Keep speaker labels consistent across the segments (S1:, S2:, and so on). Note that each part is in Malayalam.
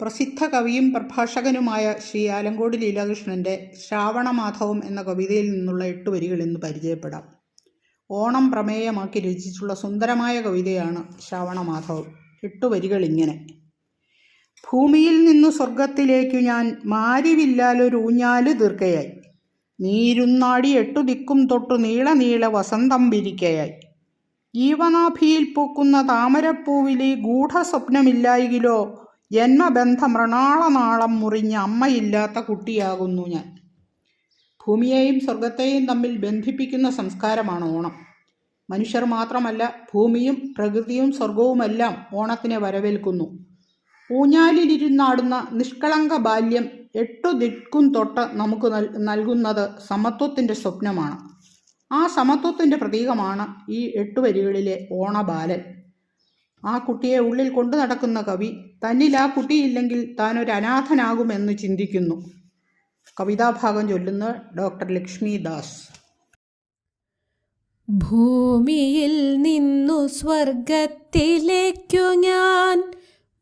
S1: പ്രസിദ്ധ കവിയും പ്രഭാഷകനുമായ ശ്രീ ആലങ്കോട് ലീലാകൃഷ്ണന്റെ ശ്രാവണമാധവം എന്ന കവിതയിൽ നിന്നുള്ള എട്ട് വരികൾ ഇന്ന് പരിചയപ്പെടാം. ഓണം പ്രമേയമാക്കി രചിച്ചുള്ള സുന്ദരമായ കവിതയാണ് ശ്രാവണമാധവം. എട്ട് വരികൾ ഇങ്ങനെ. ഭൂമിയിൽ നിന്ന് സ്വർഗത്തിലേക്കു ഞാൻ മാരിവില്ലാലൊരു ഊഞ്ഞാൽ ദീർഘയായി നീരുന്നാടി എട്ടു ദിക്കും തൊട്ടു നീള നീള വസന്തം വിരിക്കയായി. ജീവനാഭിയിൽ പൂക്കുന്ന താമരപ്പൂവിലെ ഗൂഢസ്വപ്നമില്ലായികിലോ ജന്മബന്ധ മൃണാളനാളം മുറിഞ്ഞ് അമ്മയില്ലാത്ത കുട്ടിയാകുന്നു ഞാൻ. ഭൂമിയെയും സ്വർഗത്തെയും തമ്മിൽ ബന്ധിപ്പിക്കുന്ന സംസ്കാരമാണ് ഓണം. മനുഷ്യർ മാത്രമല്ല ഭൂമിയും പ്രകൃതിയും സ്വർഗവുമെല്ലാം ഓണത്തിനെ വരവേൽക്കുന്നു. ഊഞ്ഞാലിലിരുന്നാടുന്ന നിഷ്കളങ്ക ബാല്യം എട്ടു ദിക്കും തൊട്ട് നമുക്ക് നൽ നൽകുന്നത് സമത്വത്തിന്റെ സ്വപ്നമാണ്. ആ സമത്വത്തിന്റെ പ്രതീകമാണ് ഈ എട്ടു വരികളിലെ ഓണബാലൻ. ആ കുട്ടിയെ ഉള്ളിൽ കൊണ്ടു നടക്കുന്ന കവി തന്നിൽ ആ കുട്ടിയില്ലെങ്കിൽ താൻ ഒരു അനാഥനാകുമെന്ന് ചിന്തിക്കുന്നു കവിതാഭാഗം ചൊല്ലുന്ന ഡോക്ടർ ലക്ഷ്മി ദാസ്.
S2: ഭൂമിയിൽ നിന്നു സ്വർഗത്തിലേക്കു ഞാൻ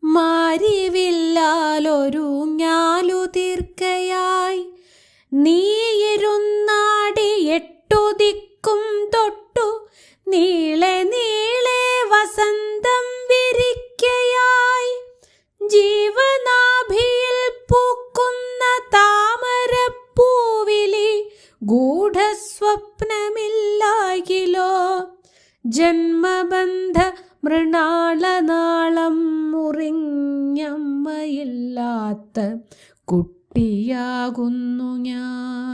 S2: മാരിവില്ലാലൊരു ഞാലു തീർക്കയായി നീയിരുന്നാടി എട്ടു ദിക്കും തൊട്ടു നീളെ നീളെ വസന്തം ഗൂഢസ്വപ്നമില്ലാകിലോ ജന്മബന്ധ മൃണാളനാളം മുറിഞ്ഞമ്മയില്ലാത്ത കുട്ടിയാകുന്നു ഞാൻ.